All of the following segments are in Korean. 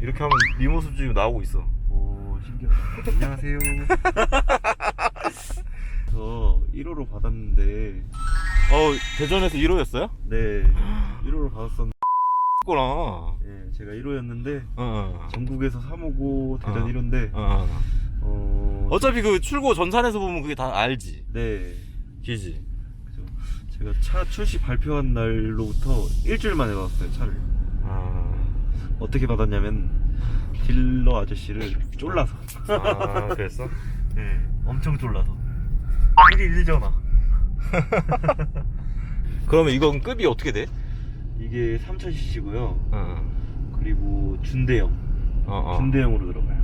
이렇게 하면 네 모습 지금 나오고 있어. 오 신기하다 안녕하세요 저 1호로 받았는데 어 대전에서 1호였어요? 네 1호로 받았었는데. 어, 네, 제가 1호였는데 어, 전국에서 3호고 대전 어. 1호인데 어. 어... 어차피 그 출고 전산에서 보면 그게 다 알지. 네 기지. 제가 차 출시 발표한 날로부터 일주일 만에 받았어요 차를. 아, 어떻게 받았냐면 딜러 아저씨를 쫄라서. 아 그랬어? 네. 엄청 쫄라서. 1일 1전화 그러면 이건 급이 어떻게 돼? 이게 3000cc고요. 어, 그리고 준대형. 어, 어. 준대형으로 들어가요.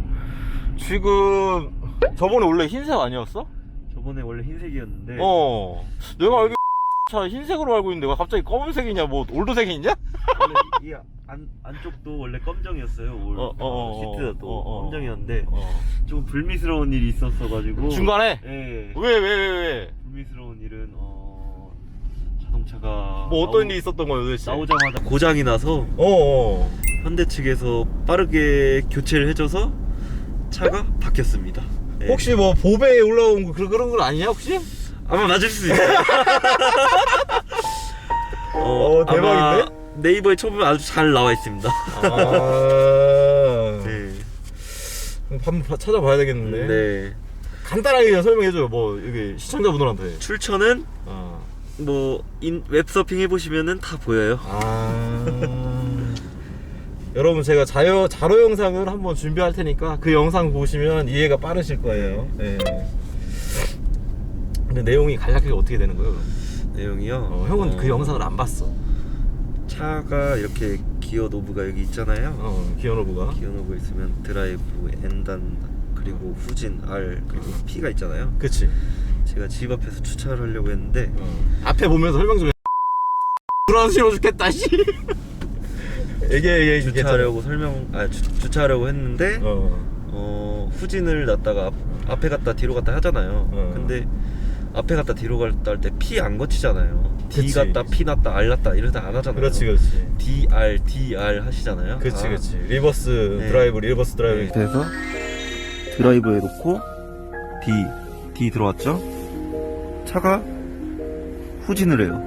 지금 저번에 원래 흰색 아니었어? 저번에 원래 흰색이었는데 어. 내가 알기 차 흰색으로 알고 있는데 왜 갑자기 검은색이냐 뭐 올드색이 있냐? 원래 이 안, 안쪽도 원래 검정이었어요 올, 어, 어, 어, 시트도 또 어, 어. 검정이었는데 어. 조금 불미스러운 일이 있었어가지고 중간에? 예왜왜 왜 왜? 불미스러운 일은 어 자동차가 뭐 어떤 나오- 일이 있었던 거예요 도대체? 나오자마자 고장이 나서 어, 어. 현대 측에서 빠르게 교체를 해줘서 차가 바뀌었습니다. 예. 혹시 뭐 보배에 올라온 거 그런 그런 건 아니냐 혹시? 아마 맞을 수 있어요. 어, 대박인데? 아마 네이버에 쳐보면 아주 잘 나와 있습니다. 아. 네. 한번 찾아봐야 되겠는데. 네. 간단하게 그냥 설명해줘요. 뭐 여기 시청자분들한테. 출처는 어. 뭐 인, 웹서핑 해보시면은 다 보여요. 아. 여러분 제가 자료 자료 영상을 한번 준비할 테니까 그 영상 보시면 이해가 빠르실 거예요. 네. 근데 내용이 간략하게 어떻게 되는 거예요? 그럼? 내용이요. 어, 형은 어, 그 영상을 안 봤어. 차가 이렇게 기어 노브가 여기 있잖아요. 어, 기어노브가. 기어 노브 있으면 드라이브, N단 그리고 후진, R 그리고 P가 있잖아요. 그치. 제가 집 앞에서 주차를 하려고 했는데 어. 앞에 보면서 설명 좀 해. 불안스러워 죽겠다, 씨. 얘기해, 얘기해. 주차하려고 설명 아 주, 주차하려고 했는데 어. 어 후진을 놨다가 앞, 앞에 갔다 뒤로 갔다 하잖아요. 어. 근데 앞에 갔다 뒤로 갔다 할 때 P 안 거치잖아요. D 그치. 갔다 P 났다 R 났다 이러다 안 하잖아요. 그렇지, 그렇지. D R D R 하시잖아요. 그치, 아, 그치. 리버스 네. 드라이브, 리버스 드라이브. 그래서 드라이브에 놓고 D D 들어왔죠. 차가 후진을 해요.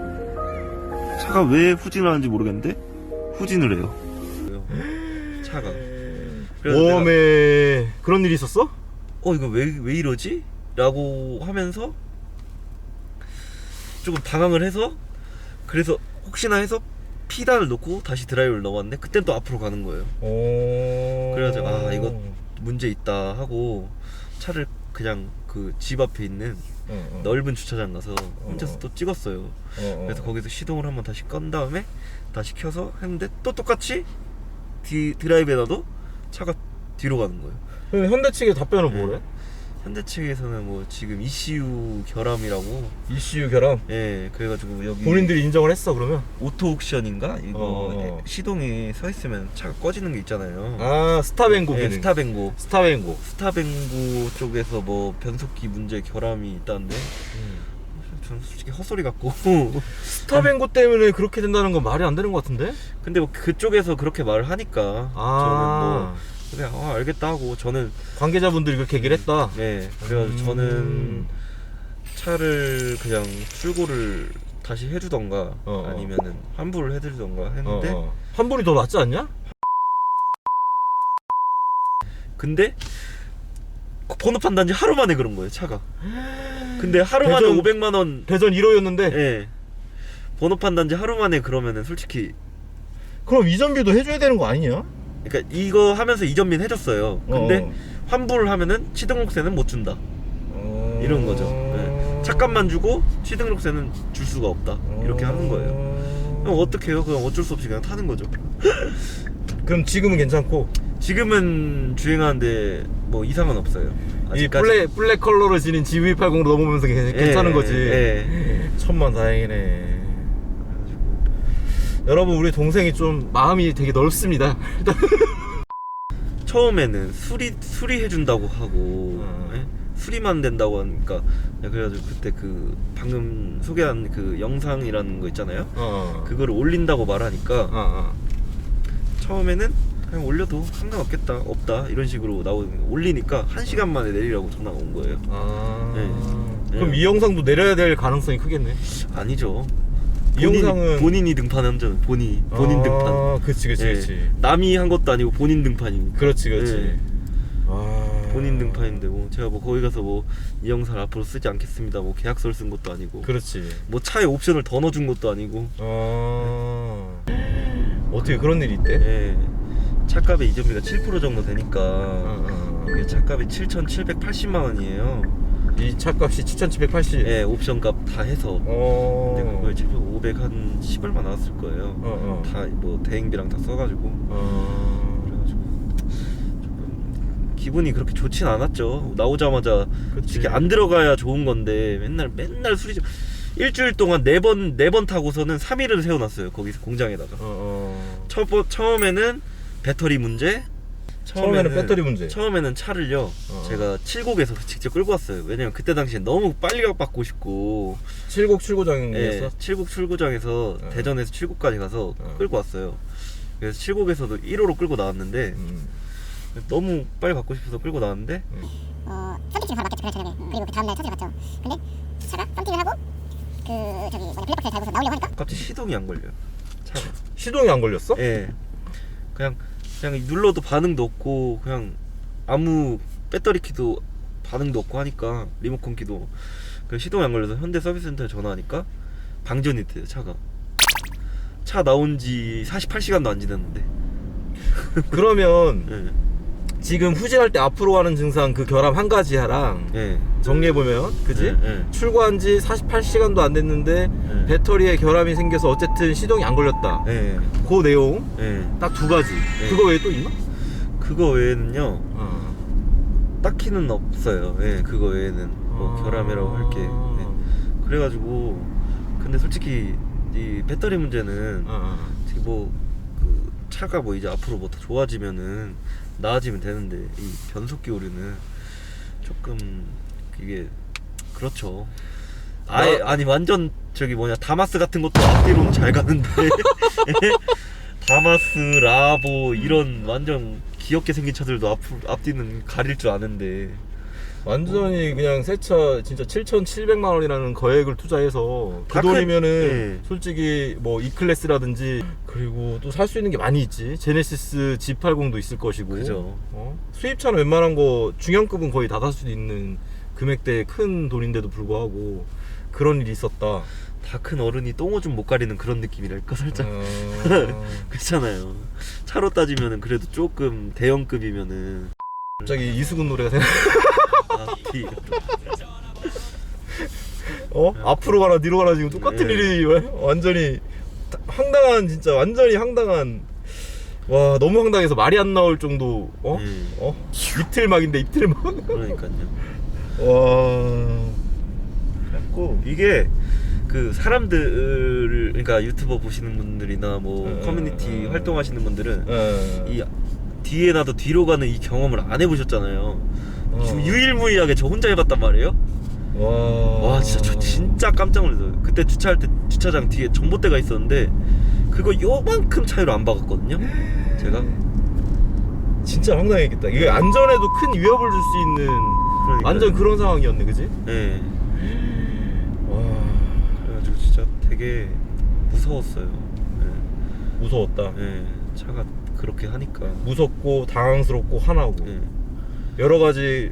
차가 왜 후진을 하는지 모르겠는데 후진을 해요. 차가. 그래서 내가 웜에 그런 일이 있었어? 어 이거 왜 왜 이러지? 라고 하면서 조금 당황을 해서 그래서 혹시나 해서 피단을 놓고 다시 드라이브를 넣었는데 그땐 또 앞으로 가는 거예요. 오. 그래가지고, 아, 이거- 문제 있다 하고 차를 그냥 그 집 앞에 있는 어, 어. 넓은 주차장 가서 혼자서 어. 또 찍었어요. 어, 어. 그래서 거기서 시동을 한번 다시 건 다음에 다시 켜서 했는데 또 똑같이 디, 드라이브에 놔도 차가 뒤로 가는 거예요. 그럼 현대 측의 답변은 네. 뭐래? 현대 측에서는 뭐 지금 ECU 결함이라고 ECU 결함. 예 그래가지고 여기 본인들이 인정을 했어 그러면? 오토 옥션인가 이거 어, 어. 시동이 서 있으면 차가 꺼지는 게 있잖아요. 아 스타뱅고 예, 기능. 스타뱅고 스타뱅고. 스타뱅고 쪽에서 뭐 변속기 문제 결함이 있다는데 음. 저는 솔직히 헛소리 같고 스타뱅고 때문에 그렇게 된다는 건 말이 안 되는 것 같은데? 근데 뭐 그쪽에서 그렇게 말을 하니까 아. 저는 뭐 그냥 아, 알겠다 하고 저는 관계자분들이 그렇게 얘기를 했다. 네 그래가지고 음. 저는 차를 그냥 출고를 다시 해주던가 어, 어. 아니면은 환불을 해드리던가 했는데 어, 어. 환불이 더 낫지 않냐? 근데 번호 판단지 하루 만에 그런 거예요 차가 근데 하루 만에 대전- 500만 원 대전 1호였는데 예. 번호 판단지 하루 만에 그러면은 솔직히 그럼 이전비도 해줘야 되는 거 아니냐? 그러니까 이거 하면서 이전민 해줬어요 근데 어. 환불을 하면은 취등록세는 못 준다 어. 이런 거죠 네. 차값만 주고 취등록세는 줄 수가 없다 이렇게 하는 거예요 그럼 어떡해요 그냥 어쩔 수 없이 그냥 타는 거죠 그럼 지금은 괜찮고 지금은 주행하는데 뭐 이상은 없어요 이 아직까지. 블랙 블랙 컬러로 지닌 GV80으로 넘으면서 괜- 예, 괜찮은 거지. 예. 천만 다행이네. 여러분 우리 동생이 좀 마음이 되게 넓습니다. 처음에는 수리 수리 해 준다고 하고 음. 예? 수리만 된다고 하니까 야, 그래가지고 그때 그 방금 소개한 그 영상이라는 거 있잖아요. 어. 그거를 올린다고 말하니까 어, 어. 처음에는 그냥 올려도 상관없겠다 없다 이런 식으로 나오는 올리니까 한 시간 만에 내리라고 전화가 온 거예요. 아. 네. 그럼 네. 이 영상도 내려야 될 가능성이 크겠네. 아니죠. 이 본인, 영상은 본인이 등판한 전 본인 본인 아, 등판. 그치 그치 예. 그치. 남이 한 것도 아니고 본인 등판이니까. 그렇지 그렇지. 예. 아. 본인 등판인데 뭐 제가 뭐 거기 가서 뭐 이 영상을 앞으로 쓰지 않겠습니다. 뭐 계약서를 쓴 것도 아니고. 그렇지. 뭐 차에 옵션을 더 넣어준 것도 아니고. 아. 어떻게 그런 일이 있대? 예. 차값의 이전비가 7% 정도 되니까 어, 어. 이게 차값이 7,780만 원이에요. 이 차 값이 7,780. 예, 옵션 값 다 해서. 어. 근데 그거에 7,500 한 10얼마 나왔을 거예요. 어, 어. 다 뭐 대행비랑 다 써가지고. 어. 그래가지고 조금 기분이 그렇게 좋진 않았죠. 나오자마자 그치. 솔직히 안 들어가야 좋은 건데 맨날 맨날 술이 좀 일주일 동안 네 번 네 번 타고서는 3일을 세워놨어요. 거기서 공장에다가. 어, 어. 첫 번- 처음에는 배터리 문제. 처음에는 배터리 문제. 처음에는 차를요. 어. 제가 칠곡에서 직접 끌고 왔어요. 왜냐면 그때 당시에 너무 빨리 받고 싶고. 칠곡 출고장이었어? 예, 칠곡 출구장에서 어. 대전에서 칠곡까지 가서 어. 끌고 왔어요. 그래서 칠곡에서도 1호로 끌고 나왔는데 음. 너무 빨리 받고 싶어서 끌고 나왔는데 어, 썸띵을 바로 맞겠죠, 그날 저녁에. 그리고 그 다음날 첫째 갔죠. 근데 차가 썸띵을 하고 그 저기 뭐냐 블랙박스에 달고서 나오려고 하니까 갑자기 시동이 안 걸려요. 차가. 시동이 안 걸렸어? 예. 그냥 그냥 눌러도 반응도 없고 그냥 아무 배터리 키도 반응도 없고 하니까 리모컨 키도 그 시동이 안 걸려서 현대 서비스센터에 전화하니까 방전이 돼요 차가. 차 나온 지 48시간도 안 지났는데. 그러면 예. 지금 후진할 때 앞으로 가는 증상 그 결함 한 가지랑 예. 정리해 보면 그지? 예, 예. 출고한 지 48시간도 안 됐는데 예. 배터리에 결함이 생겨서 어쨌든 시동이 안 걸렸다 예. 그 내용 예. 딱 두 가지 네. 그거 외에 또 있나? 그거 외에는요. 어. 딱히는 없어요. 예. 그거 외에는 뭐 아. 결함이라고 할 게. 예. 그래가지고 근데 솔직히 이 배터리 문제는 어, 어. 뭐그 차가 뭐 이제 앞으로 뭐 더 좋아지면은 나아지면 되는데 이 변속기 오류는 조금 이게 그렇죠. 아예 나- 아니 완전 저기 뭐냐 다마스 같은 것도 앞뒤로는 잘 가는데 다마스 라보 이런 완전 귀엽게 생긴 차들도 앞 앞뒤는 가릴 줄 아는데 완전히 그냥 새 차 진짜 7,700만 원이라는 거액을 투자해서 그다 큰- 돈이면은 예. 솔직히 뭐 E 클래스라든지 그리고 또 살 수 있는 게 많이 있지 제네시스 G80도 있을 것이고 그죠. 어? 수입차는 웬만한 거 중형급은 거의 다 살 수 있는 금액대의 큰 돈인데도 불구하고 그런 일이 있었다 다 큰 어른이 똥오줌 못 가리는 그런 느낌이랄까 살짝 어... 그렇잖아요. 차로 따지면은 그래도 조금 대형급이면은 갑자기 이수근 노래가 생각 아, 비. 어? 앞으로 가라 뒤로 가라 지금 똑같은 네. 일이 왜? 완전히 다- 황당한 진짜 완전히 황당한 와 너무 황당해서 말이 안 나올 정도 어? 음. 어? 이틀 막인데 이틀 막 그러니까요. 와꼭 이게 그 사람들을 그러니까 유튜버 보시는 분들이나 뭐 음, 커뮤니티. 활동하시는 분들은 어. 이 뒤에 나도 뒤로 가는 이 경험을 안 해보셨잖아요. 어. 지금 유일무이하게 저 혼자 해봤단 말이에요. 와, 와 진짜 저 진짜 깜짝 놀랐어요. 그때 주차할 때 주차장 뒤에 전봇대가 있었는데 그거 요만큼 차이로 안 박았거든요. 제가 진짜 황당했겠다 이게 안전에도 큰 위협을 줄 수 있는 그러니까요. 완전 그런 상황이었네 그지? 예. 와 그래가지고 진짜 되게 무서웠어요. 무서웠다 예. 예. 차가 그렇게 하니까. 무섭고 당황스럽고 화나고 예. 여러 가지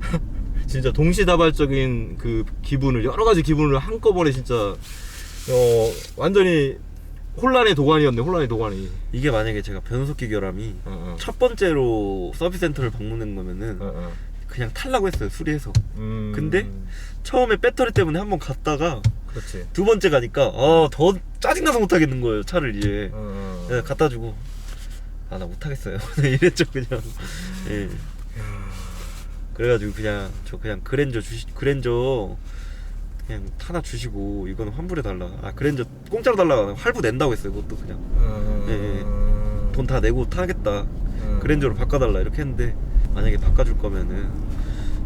진짜 동시다발적인 그 기분을 여러 가지 기분을 한꺼번에 진짜 어 완전히 혼란의 도가니였네 혼란의 도가니. 이게 만약에 제가 변속기 결함이 어, 어. 첫 번째로 서비스 센터를 방문한 거면은 어, 어. 그냥 탈라고 했어요 수리해서. 음, 근데? 처음에 배터리 때문에 한번 갔다가 그렇지. 두 번째 가니까 아 더 짜증나서 못 하겠는 거예요 차를 이제. 어, 어. 네, 갖다 주고. 아 나 못하겠어요. 이랬죠 그냥. 예 그래가지고 그냥 저 그냥 그랜저 주시 그랜저 그냥 하나 주시고 이거는 환불해 달라. 아 그랜저 공짜로 달라 할부 낸다고 했어요 그것도 그냥. 어, 예, 돈다 내고 타겠다. 어. 그랜저로 바꿔달라. 이렇게 했는데 만약에 바꿔줄 거면은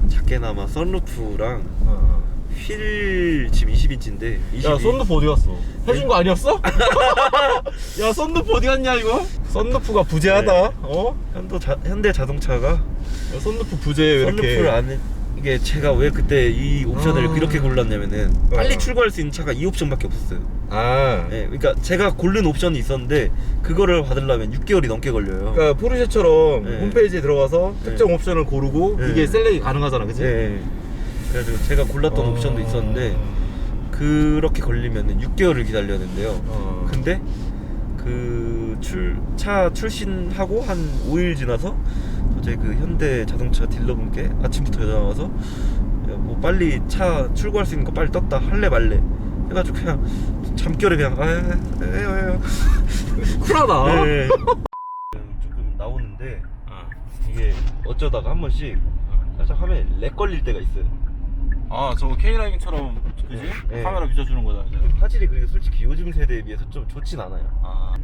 작게나마 썬루프랑 어, 어. 휠 지금 20인치인데 22, 야 썬루프 어디 갔어? 해준 거 아니었어? 야 썬루프 어디 갔냐 이거? 썬루프가 부재하다. 네. 어? 현도 자, 현대 자동차가 썬루프 부재 왜 이렇게? 썬루프를 안 이게 제가 왜 그때 이 옵션을 아. 이렇게 골랐냐면은 빨리 어. 출고할 수 있는 차가 이 옵션밖에 없었어요. 아. 예, 그러니까 제가 고른 옵션이 있었는데 그거를 받으려면 6개월이 넘게 걸려요. 그러니까 포르쉐처럼 네. 홈페이지에 들어가서 네. 특정 옵션을 고르고 네. 이게 셀렉이 가능하잖아, 그치? 예, 예. 그래가지고 제가 골랐던 어. 옵션도 있었는데 그렇게 걸리면은 6개월을 기다려야 된대요. 어. 근데 그 출 차 출신하고 한 5일 지나서 저희 그 현대 자동차 딜러분께 아침부터 전화 와서 야, 뭐 빨리 차 출고할 수 있는 거 빨리 떴다 할래 말래 해가지고 그냥 잠결에 그냥 아에에에 쿨하다. 네. 조금 나오는데 이게 어쩌다가 한 번씩 살짝 화면에 렉 걸릴 때가 있어요. 아, 저거 K라인처럼 그지? 네. 카메라 비춰주는 거잖아. 이제. 화질이 그리고 솔직히 요즘 세대에 비해서 좀 좋진 않아요. 아.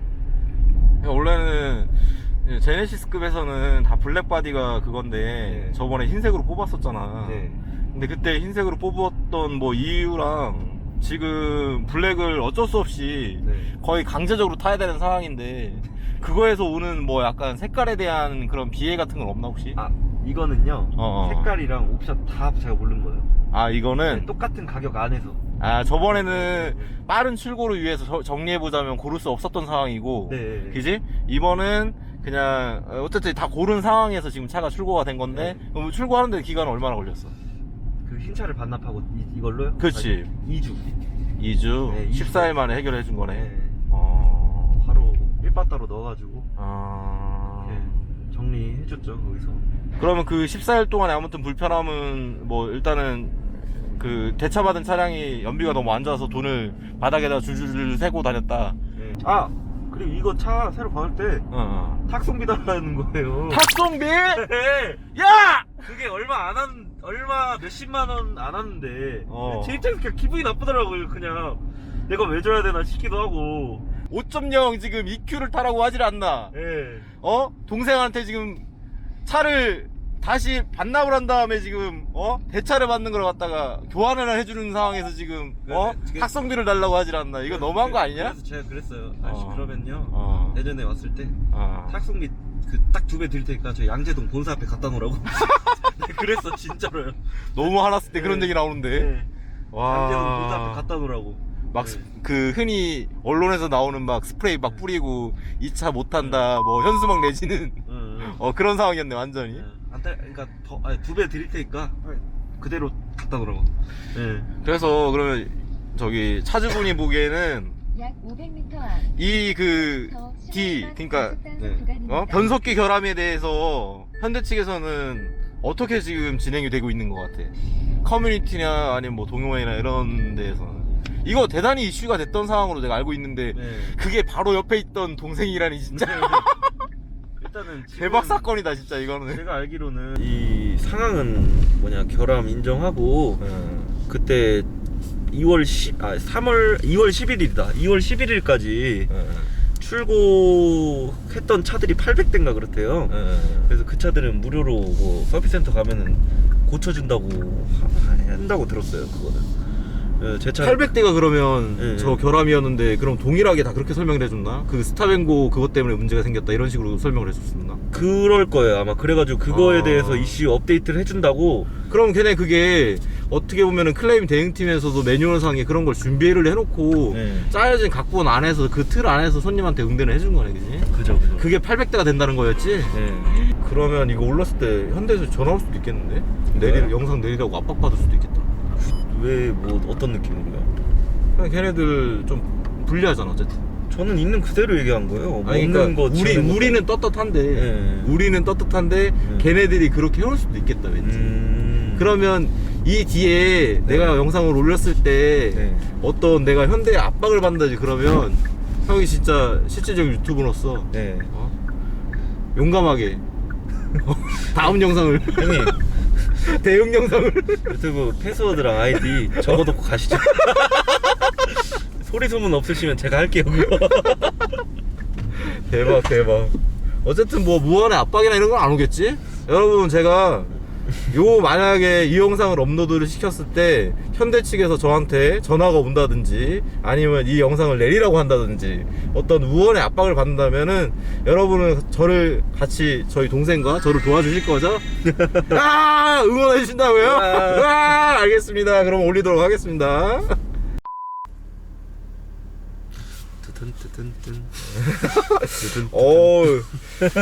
그러니까 원래는 이제 제네시스급에서는 다 블랙 바디가 그건데 네. 저번에 흰색으로 뽑았었잖아. 네. 근데 그때 흰색으로 뽑았던 뭐 이유랑 지금 블랙을 어쩔 수 없이 네. 거의 강제적으로 타야 되는 상황인데 그거에서 오는 뭐 약간 색깔에 대한 그런 비애 같은 건 없나 혹시? 아 이거는요 어, 어. 색깔이랑 옵션 다 제가 고른 거예요. 아 네, 이거는 똑같은 가격 안에서. 아 저번에는 빠른 출고를 위해서 정리해 보자면 고를 수 없었던 상황이고 네. 그지? 이번은 그냥 어, 어쨌든 다 고른 상황에서 지금 차가 출고가 된 건데 네. 그럼 출고하는데 기간은 얼마나 걸렸어? 그 흰차를 반납하고 이, 이걸로요? 그치. 2주. 2주, 네, 2주. 14일 만에 해결해 준 거네. 네. 어. 바로 일바따로 넣어가지고 아. 네, 정리해줬죠 거기서. 그러면 그 14일 동안에 아무튼 불편함은 뭐 일단은 그 대차받은 차량이 연비가 너무 안 좋아서 돈을 바닥에다 줄줄줄 세고 다녔다. 네. 아 그리고 이거 차 새로 받을 때 어. 어. 탁송비 달라는 거예요. 탁송비? 네. 야! 그게 얼마 안 한, 얼마 몇십만 원 안 하는데, 어. 제 입장에서 그냥 기분이 나쁘더라고요, 그냥. 내가 왜 줘야 되나 싶기도 하고. 5.0 지금 EQ를 타라고 하질 않나? 예. 어? 동생한테 지금 차를 다시 반납을 한 다음에 지금 어? 대차를 받는 걸 갖다가 교환을 해주는 상황에서 지금 어? 네, 네. 탁성비를 달라고 하질 않나? 이거 너무한 거 아니냐? 그래서 제가 그랬어요. 아저씨, 어. 그러면요. 어. 내년에 왔을 때, 어. 탁송비 그 딱 두 배 드릴 테니까 저 양재동 본사 앞에 갖다 놓으라고. 그랬어, 진짜로요. 너무 화났을 때 그런 네. 얘기 나오는데 네. 와. 양재동 본사 앞에 갖다 놓으라고. 막 네. 그 흔히 언론에서 나오는 막 스프레이 막 뿌리고 이차 못한다 뭐 현수막 내지는 응, 응. 어 그런 상황이었네 완전히 네. 안 딸, 그러니까 더, 아니, 두 배 드릴 테니까 그대로 갖다 놓으라고. 네. 그래서 그러면 저기 차주분이 보기에는 약 500m 앞. 이 그 D 그러니까 어? 변속기 결함에 대해서 현대 측에서는 어떻게 지금 진행이 되고 있는 것 같아? 커뮤니티나 아니면 뭐 동호회나 이런 데에서는 이거 대단히 이슈가 됐던 상황으로 내가 알고 있는데 네. 그게 바로 옆에 있던 동생이라니 진짜 일단은 지금 대박 사건이다 진짜 이거는. 제가 알기로는 이 상황은 뭐냐 결함 인정하고 그때 2월 10, 아 3월 2월 11일이다. 2월 11일까지 출고했던 차들이 800대인가 그렇대요. 그래서 그 차들은 무료로 뭐 서비스센터 가면은 고쳐준다고 하- 한다고 들었어요. 그거는. 예, 제 차. 800대가 그러면 네. 저 결함이었는데 그럼 동일하게 다 그렇게 설명을 해줬나? 그 스타뱅고 그것 때문에 문제가 생겼다 이런 식으로 설명을 해줬었나? 그럴 거예요 아마 그래가지고 그거에 아. 대해서 이슈 업데이트를 해준다고 그럼 걔네 그게 어떻게 보면은 클레임 대행팀에서도 매뉴얼상에 그런 걸 준비를 해놓고 네. 짜여진 각본 안에서 그 틀 안에서 손님한테 응대를 해준 거네 그지? 그죠 그죠 그게 800대가 된다는 거였지? 네. 그러면 이거 올랐을 때 현대에서 전화 올 수도 있겠는데? 내리 왜요? 영상 내리라고 압박받을 수도 있겠다 왜 뭐 어떤 느낌으로요? 그냥 걔네들 좀 불리하잖아 어쨌든 저는 있는 그대로 얘기한 거예요. 아니 먹는 그러니까 거 우리 지우는 거. 우리는 떳떳한데 네. 우리는 떳떳한데 네. 걔네들이 그렇게 해올 수도 있겠다 왠지 음... 그러면 이 뒤에 내가 영상을 올렸을 때 네. 어떤 내가 현대에 압박을 받는다지 그러면 형이 진짜 실질적인 유튜버로서 네. 어? 용감하게 어? 다음 영상을 형님 대응 영상을 유튜브 패스워드랑 아이디 적어놓고 가시죠. 소리 소문 없으시면 제가 할게요. 그거. 대박 대박 어쨌든 뭐 무한의 압박이나 이런 건 안 오겠지? 여러분 제가 요 만약에 이 영상을 업로드를 시켰을 때 현대 측에서 저한테 전화가 온다든지 아니면 이 영상을 내리라고 한다든지 어떤 우원의 압박을 받는다면은 여러분은 저를 같이 저희 동생과 저를 도와주실 거죠? 아 응원해 주신다고요? 아 알겠습니다. 그럼 올리도록 하겠습니다. 어,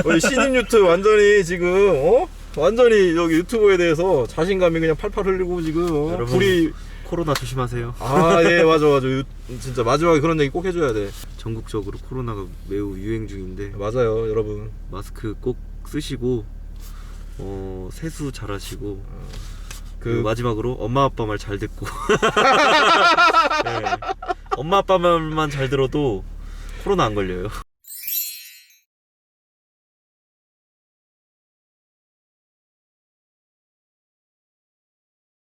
우리 신인 유튜브 완전히 지금 어? 완전히 여기 유튜브에 대해서 자신감이 그냥 팔팔 흘리고 지금 어? 여러분. 불이 코로나 조심하세요. 아, 예, 맞아, 맞아. 유- 진짜 마지막에 그런 얘기 꼭 해줘야 돼. 전국적으로 코로나가 매우 유행 중인데 맞아요, 여러분. 마스크 꼭 쓰시고 어 세수 잘하시고 그, 그 마지막으로 엄마 아빠 말 잘 듣고 네. 엄마 아빠 말만 잘 들어도 코로나 안 걸려요.